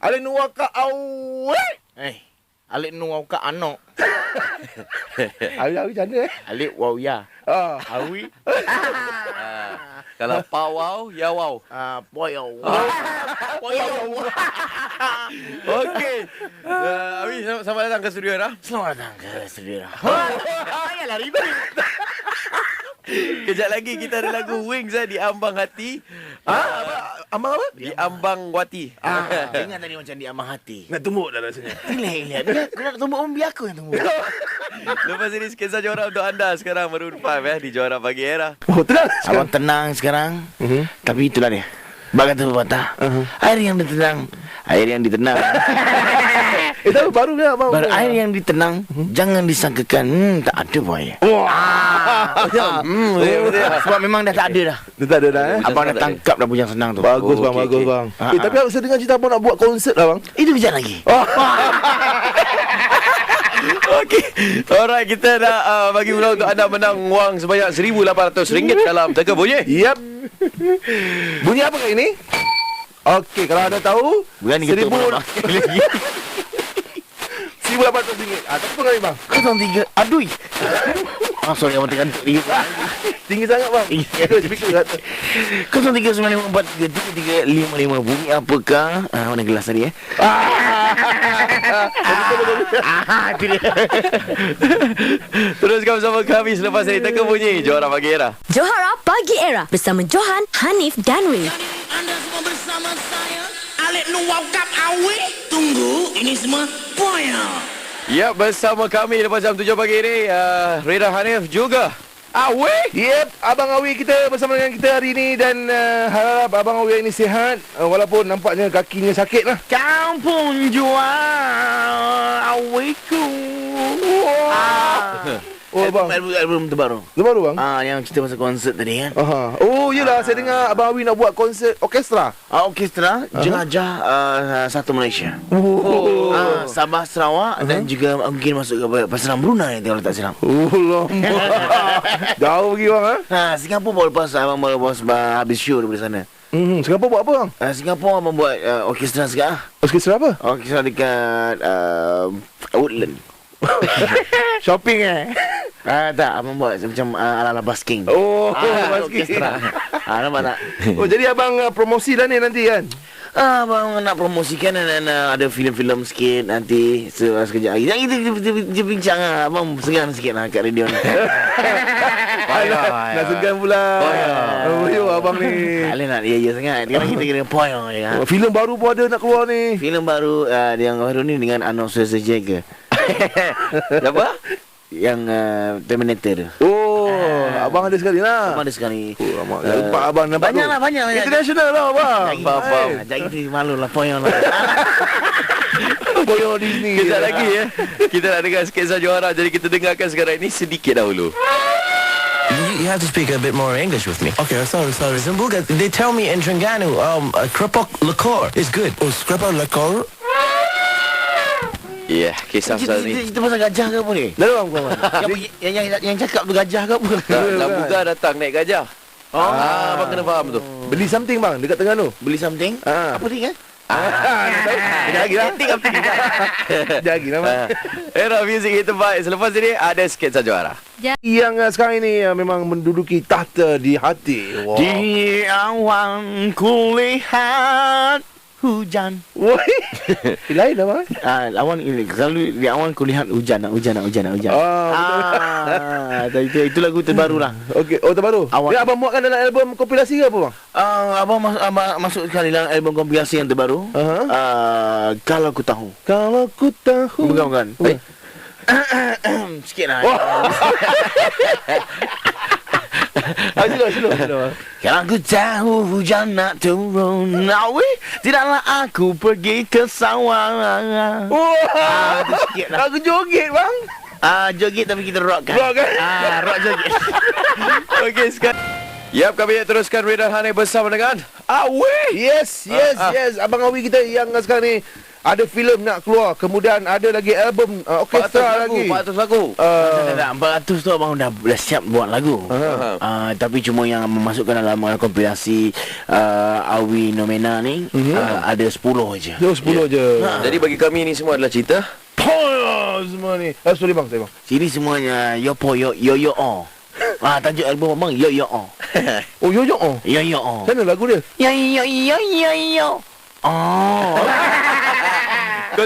Alin nuwa ka awe. Eh, alik nu wau ka anak. Awi-awi macam mana eh? Alik wau ya. Ah. Awi. Kalau pawau, ya wow. Ah, poyo. Okey. Uh, Abi, selamat, selamat datang ke studio dah. Selamat datang ke studio. Ayahlah ribet. Kejap lagi kita ada lagu Wings eh, di Ambang Hati. Ah, apa? Abang apa? Di Ambang Wati. Ah, dengar tadi macam di amah hati. Nak tumbuk dah rasanya. Lihat. Dia kau nak tumbuk pun biar aku yang tumbuk. Lepas ini sketsa juara untuk anda sekarang Maroon 5 eh, di Juara Pagi Era. Oh, tenang. Abang tenang sekarang. Mhm. Tapi itulah dia. Bagai tu patah. Uh-huh. Air yang ditenang. Air yang ditenang. Eh, tahu baru dia abang. Bar air yang ditenang. Jangan disangkakan. Hmm, tak ada boy. Wah. Hmm, betul, betul. Sebab memang dah tak ada dah. Dia tak ada dah eh. Abang dah tangkap dah bujang senang tu. Bagus Oh, bang, okey, bagus okey. bang. Ah, Eh, ah. tapi abang saya dengar cerita abang nak buat konsert lah bang. Itu kejap lagi. Oh. Okey. Alright, kita dah uh, bagi peluang untuk anda menang wang sebanyak RM1,800 dalam Teka Bunyi. Yep. Bunyi apa kali ini? Okey, kalau anda tahu, Bukan ni seribu ketuk abang. seribu lapan ratus ringgit. Ah, tapi kali bang. Kosong tiga. Adui. Ah, sorry, abang tengah tiga. Tinggi sangat bang. Kosong tiga sembilan lima empat tiga tiga tiga lima lima bunyi apakah? Ah, mana gelas tadi eh? Ah, itu dia. Teruskan bersama kami selepas ini Teka Bunyi Juara Pagi Era. Johara Pagi Era bersama Johan, Hanif dan Ray. Anda semua bersama saya Alik Nuwau Kap Awe Tunggu Ini semua Poya Ya, bersama kami lepas jam 7 pagi ini uh, Reda Hanif juga Awe Yep, Abang Awi kita bersama dengan kita hari ini dan uh, harap Abang Awi ini sihat uh, walaupun nampaknya kakinya sakit lah. Kau pun jual awiku. Ah. Oh, album, abang. album, album terbaru. Tu baru bang? Ah, yang cerita pasal konsert tadi kan. Aha. Oh, yelah saya dengar Abang Awi nak buat konsert orkestra. Ah, orkestra Jelajah uh, satu Malaysia. Oh. Ah, Sabah Sarawak dan juga mungkin masuk ke pasaran Brunei kalau tak silap. Oh, lama. Jauh pergi bang ha? Ha, Singapura baru lepas abang baru lepas habis show daripada sana. Hmm, Singapura buat apa bang? Uh, Singapura abang buat uh, orkestra sekarang. Orkestra apa? Orkestra dekat uh, Woodland. Shopping eh? Ah tak, abang buat macam uh, ala-ala basking. Oh, Ah, basking. orkestra. ah, nampak tak? Oh, jadi abang uh, promosi dah ni nanti kan? Ah, abang nak promosikan dan, dan uh, ada filem-filem sikit nanti se- sekejap lagi. Yang kita, kita, kita, kita bincang lah. Abang segan sikit lah kat radio ni. Payah, Nak segan pula. Payah. Oh, yo abang ni. Tak boleh nak dia sangat. Sekarang kita kena point je kan. Oh, filem baru pun ada nak keluar ni. Filem baru uh, yang baru ni dengan Arnold Schwarzenegger. Apa? Yang uh, Terminator tu. Oh, abang ada sekali lah. Abang ada sekali. Oh, lama. Eh, Nampak abang nampak banyak tu. lah, banyak, banyak. International lah abang. Jangan kita malu lah point lah. Boyo Disney. Kejap lagi ya Kita nak dengar sketsa juara Jadi kita dengarkan sekarang ini sedikit dahulu You, you have to speak a bit more English with me. Okay, sorry, sorry. Zambuga, they tell me in Terengganu, um, uh, krepok liqueur is good. Oh, krepok liqueur? Ya yeah, kisah Kita, pasal kita, ni kita pasal gajah ke apa ni? Dah bang, bang. yang, yang, yang, yang cakap tu gajah ke apa? Lambuga datang naik gajah Oh, ah, abang kena faham tu. Beli something bang dekat tengah tu. Beli something? Ah. Apa ni kan? Sekejap lagi lah. Sekejap lagi lah bang. Ah. Era music hit terbaik. Selepas ini ada sketsa juara. Yang uh, sekarang ini uh, memang menduduki tahta di hati. Wow. Di awan kulihat hujan. Woi. Eh, Lain bang. Ah, awan ini selalu di awan kulihat hujan, nak hujan, nak hujan, nak hujan. Ah, betul. Ah, itu, itu lagu terbaru lah. Okey, oh terbaru. Awak- Dia abang buatkan dalam album kompilasi ke apa bang? Ah, abang, mas, abang masuk sekali dalam album kompilasi yang terbaru. Aha. Ah, kalau ku tahu. Kalau ku tahu. Bukan, bukan. Bukan. Sikit lah. Ah, sila, sila, sila. Kalau ku tahu hujan nak turun Awi Tidaklah aku pergi ke sawah Wah. itu sikit lah. Aku joget bang. Ah, joget tapi kita rock kan Rock kan? Ah, rock joget Okey, sekarang. Yap, kami nak teruskan Rida Hanif bersama dengan Awe. Yes, yes, Ah, ah. yes. Abang Awi kita yang sekarang ni ada filem nak keluar, kemudian ada lagi album uh, 400 orkestra lagu, lagi. 400 lagu. Uh, tak, tak. 400 tu abang dah, dah siap buat lagu. Aha. Uh, tapi cuma yang memasukkan dalam uh, kompilasi uh, Awi Nomena ni Mhm. uh, ada 10 je. Jauh 10 je. Jadi bagi kami ni semua adalah cerita Poyo semua ni. Ah, sorry bang, sorry bang. Sini semuanya yo po yo yo yo oh. Ah tajuk album abang yo yo oh. Oh, yo yo oh. Yo yo oh. Sana lagu dia. Yo yo yo yo yo. Oh.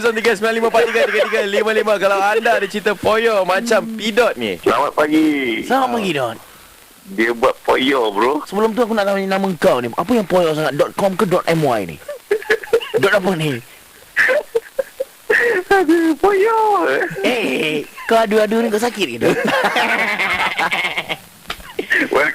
0395433355 kalau anda ada cerita poyo macam Pidot ni. Selamat pagi. Selamat pagi Don. Dia buat poyo bro. Sebelum tu aku nak tahu ni nama kau ni. Apa yang poyo sangat .com ke .my ni? Dot apa ni? Aduh, poyo. Eh, kau adu-adu ni kau sakit ke?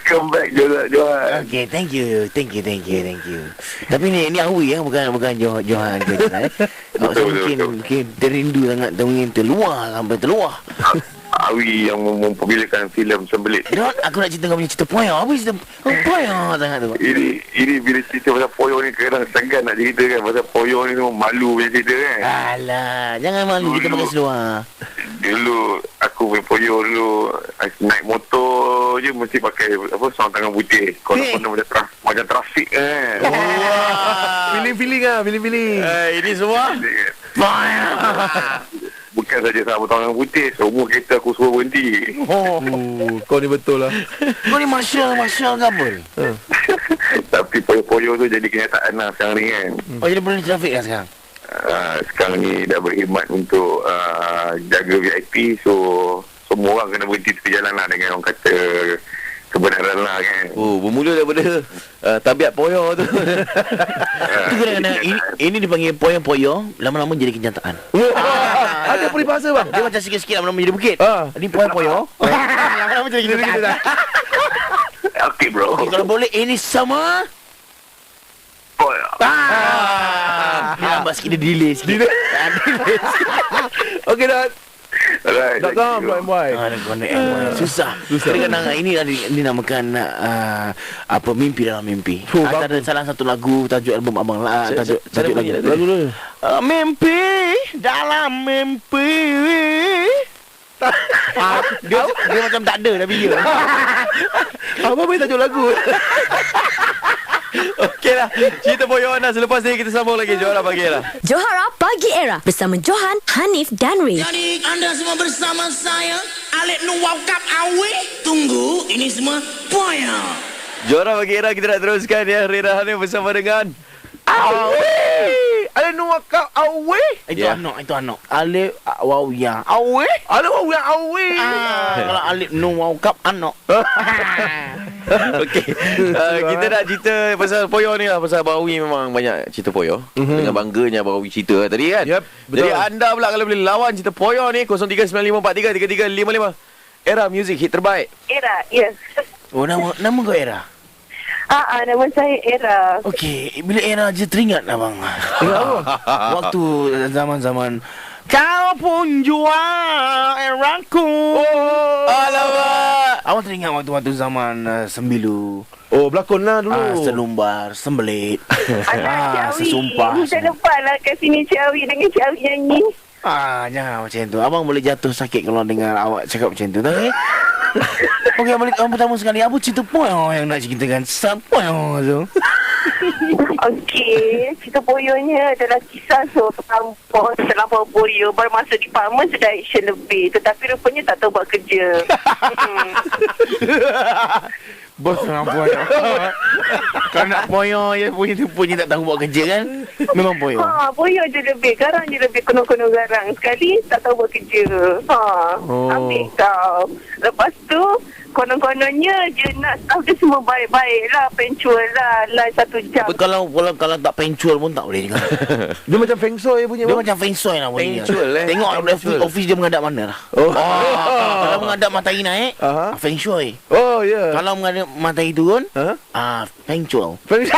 Welcome back Johan. Johan. Okay, thank you, thank you, thank you, thank you. Tapi ni ni Awi ya, bukan bukan Johan Johan ke. Eh. Oh, so Betul, betul, mungkin betul. mungkin terindu sangat mungkin terluar sampai terluar. Awi yang mem- mempopularkan filem Sembelit. Dot, aku nak cerita kau punya cerita poyo. Apa cerita oh, poyo sangat tu? Ini ini bila cerita pasal poyo ni kadang segan nak cerita kan pasal poyo ni semua malu punya cerita kan. Alah, jangan malu kita pakai seluar. Dulu aku main poyo dulu naik motor je mesti pakai apa sarung tangan putih. Konon-konon macam traf, macam trafik kan. Feeling-feeling ah, feeling-feeling. Eh, ini semua Bukan saja sarung tangan putih, semua kereta aku suruh berhenti. Oh, kau ni betul lah. Kau ni marshal, marshal ke apa ni? Tapi poyo-poyo tu jadi kenyataan lah sekarang ni kan. Oh, jadi boleh trafik kan sekarang? Uh, sekarang ni dah berkhidmat untuk uh, jaga VIP so semua orang kena berhenti tepi jalan lah dengan orang kata kebenaran lah kan Oh, bermula daripada uh, tabiat poyo tu. Itu kadang-kadang ini, ini dipanggil poyo-poyo, lama-lama jadi kenyataan. Wah, ada peribahasa bang. Dia macam sikit-sikit lama-lama jadi bukit. Ah. Ini poyo-poyo. lama-lama jadi kenyataan. okay bro Okay, kalau boleh ini sama oh, Ah, lambat sikit dia delay sikit. Delay. Okey dah. alright Dot com, dot my. Ah, nak connect uh, susah. Susah. Kadang-kadang ini ada dinamakan uh, apa mimpi dalam mimpi. Oh, Antara salah satu lagu tajuk album abang lah, tajuk tajuk bunyi lagu. Lagu dulu. Uh, mimpi dalam mimpi. ah, dia, dia macam tak ada tapi dia. Apa boleh tajuk lagu? Okey lah. Cerita poyo anda selepas ni kita sambung lagi. Johan pagi lah. Johara Pagi Era bersama Johan, Hanif dan Riz. Jadi anda semua bersama saya Alek Nuwakap Awe Tunggu ini semua Poya Johan pagi era kita nak teruskan ya. Rira Hanif bersama dengan Awe. Ada nuwa kau awe. Itu Ya. anak, itu anak. Alif ah, wow ya. Awe. Ada orang yang awe. Ah, kalau Alif no wow kap anak. Okey. Uh, kita nak cerita pasal poyo ni lah. Pasal Abang Awi memang banyak cerita poyo. Mm-hmm. Dengan bangganya Abang Awi cerita tadi kan. Yep, betul. Jadi anda pula kalau boleh lawan cerita poyo ni 0395433355. Era music hit terbaik. Era, yes. Oh, nama nama kau Era. Ah, ah, nama saya Era. Okey, bila Era je teringat abang. Waktu zaman-zaman Kau pun jual eraku. Oh, Alamak. Awak teringat waktu-waktu zaman uh, sembilu. Oh, berlakon lah dulu. Ah, selumbar, sembelit. Anak ah, sesumpah. Minta lepas lah kat sini Cik Awi dengan Cik Awi nyanyi. Ah, jangan macam tu. Abang boleh jatuh sakit kalau dengar awak cakap macam tu. Tak eh? Okey, balik orang pertama sekali. Apa cerita poyo yang nak ceritakan? Siapa yang tu? Okey, cerita boyonya adalah kisah seorang pelampau terlampau boyo baru masuk department sudah action lebih. Tetapi rupanya tak tahu buat kerja. Hmm. Bos orang poyo. Kalau nak poyo je punya tu punya tak tahu buat kerja kan? Memang poyo. Ha, boyo je lebih. Garang je lebih kono-kono garang. Sekali tak tahu buat kerja. Ha, Oh. oh. ambil kau. Lepas tu, konon-kononnya je nak staff dia semua baik-baik lah. Pencual lah. Line satu jam. Tapi kalau kalau kalau tak pencual pun tak boleh juga. Dia macam Feng Shui punya. Dia bang. macam feng shui lah. Pencual, eh? Tengok Ah, office, dia menghadap mana lah. Oh. Kalau menghadap matahari naik, ah, feng shui. Oh, ya. Kalau menghadap matahari turun, Ha? ah, feng shui. Feng Shui.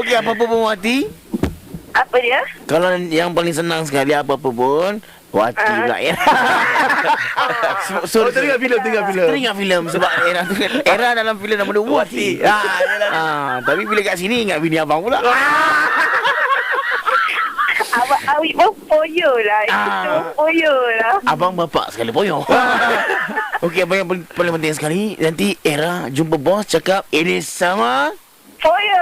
Okey, apa-apa pun Wati. Apa dia? Kalau yang paling senang sekali apa-apa pun, Wati Ah. pula ya. Oh, teringat filem, teringat filem. Teringat filem sebab era tu kan. Era dalam filem nama dia Wati. Ah, ah, tapi bila kat sini ingat bini abang pula. Abang Awi pun poyo lah. Itu Ah. poyo lah. Abang bapak sekali poyo. Okey, abang yang paling, paling penting sekali nanti era jumpa bos cakap ini sama Poyo.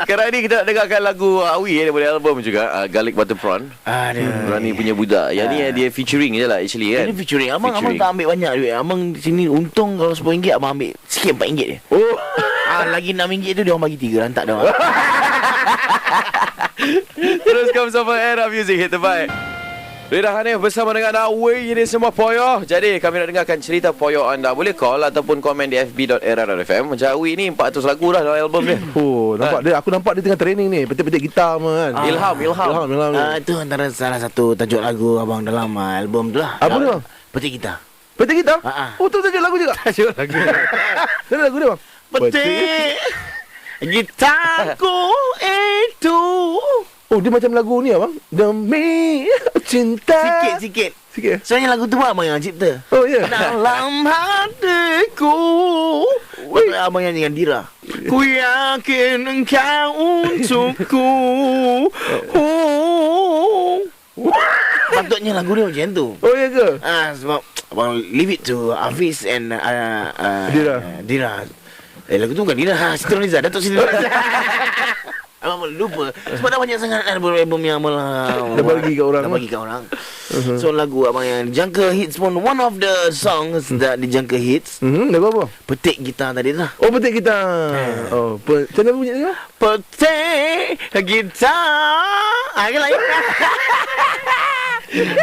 Sekarang ni kita nak dengarkan lagu Awi eh, daripada album juga uh, Garlic Butter Prawn. Aduh. Rani punya budak. Yang ni eh, dia featuring je lah actually kan. Ini featuring Abang Featuring. abang tak ambil banyak duit Abang sini untung kalau RM10 Abang ambil sikit RM4 je Oh. ah, Lagi RM6 tu dia orang bagi 3 Lantak dia orang Teruskan bersama Era Music Hit terbaik. Rida Hanif bersama dengan Awi Ini semua Poyo Jadi kami nak dengarkan cerita Poyo anda Boleh call ataupun komen di fb.era.fm Macam Awi ni 400 lagu dah dalam album dia Oh, nampak dia aku nampak dia tengah training ni, petik-petik gitar semua kan. Ilham, ilham. Ilham, ilham. ah, Itu antara salah satu tajuk lagu Abang dalam ah, album tu lah Apa dia, bang? Petik kita Petik gitar? Ah, ah. Oh, tu tajuk lagu juga. Tajuk lagu. Mana lagu dia, bang? Petik Gitarku itu Oh, dia macam lagu ni abang. Demi cinta. Sikit-sikit Sikit. eh? Sebenarnya lagu tu pun abang yang cipta Oh, ya. Dalam hatiku Betul abang yang dengan Dira Ku yakin engkau untukku oh. Patutnya lagu dia macam tu Oh, ya ke? Ah sebab abang leave it to Hafiz and uh, uh, Dira. uh, Dira. Eh lagu tu bukan Dira, ha, Siti Nurhaliza, Datuk Siti Nurhaliza. Abang boleh lupa. Sebab dah banyak sangat album-album yang abang Dah bagi kat orang. Dah bagi kat orang. So lagu abang yang Jangka Hits pun One of the songs That dijangka hits. Hmm, lagu apa? Petik gitar tadi lah Oh, petik gitar. Oh, pe- macam mana bunyi dia? Petik gitar. Kan lain?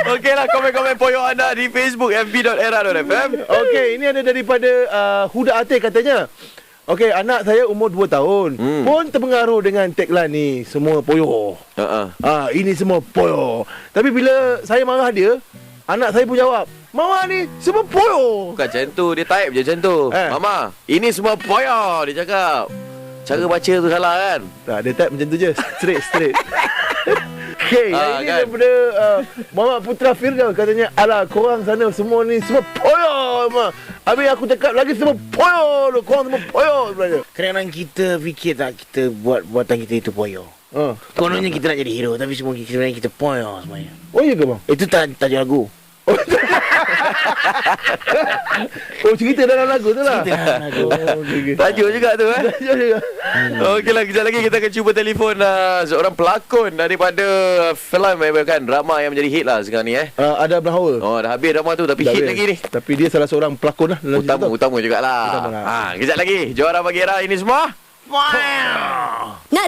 Okey lah komen-komen Poyo anda Di Facebook fb.era.fm Okey, ini ada daripada uh, Huda Atik katanya. Okey, anak saya umur 2 tahun. Hmm. Pun terpengaruh dengan tagline ni. Semua poyo. uh-uh. Ah, ini semua poyo. Tapi bila saya marah dia, anak saya pun jawab, "Mama ni semua poyo." Bukan macam tu Dia type je macam tu Eh. Mama Ini semua Poyo Dia cakap Cara baca tu salah kan Tak, dia type macam tu je. Straight, straight. Okay, Ah, ini kan? daripada uh, Muhammad Putra Firdaus katanya, "Alah, korang sana semua ni semua poyo. Habis aku cakap lagi semua poyo, lu. korang semua poyo sebenarnya." Kadang-kadang kita fikir tak Kita buat buatan kita itu poyo Ah. Kononnya kita nak jadi hero Tapi semua kita sebenarnya kita poyo sebenarnya Oh, iya ke bang? Itu taj- tajuk lagu Oh, cerita dalam lagu tu lah. Cerita dalam lagu. Oh, okay, okay. Tajuk juga tu eh Tajuk juga. Okeylah kejap lagi kita akan cuba telefon uh, seorang pelakon daripada filem eh, kan drama yang menjadi hit lah sekarang ni eh. Uh, ada Abraham. Oh dah habis drama tu tapi Dah hit habis. lagi ni. Tapi dia salah seorang pelakon lah. Utama utama jugalah. Utama lah. Ha kejap lagi juara bagi era ini semua. Nak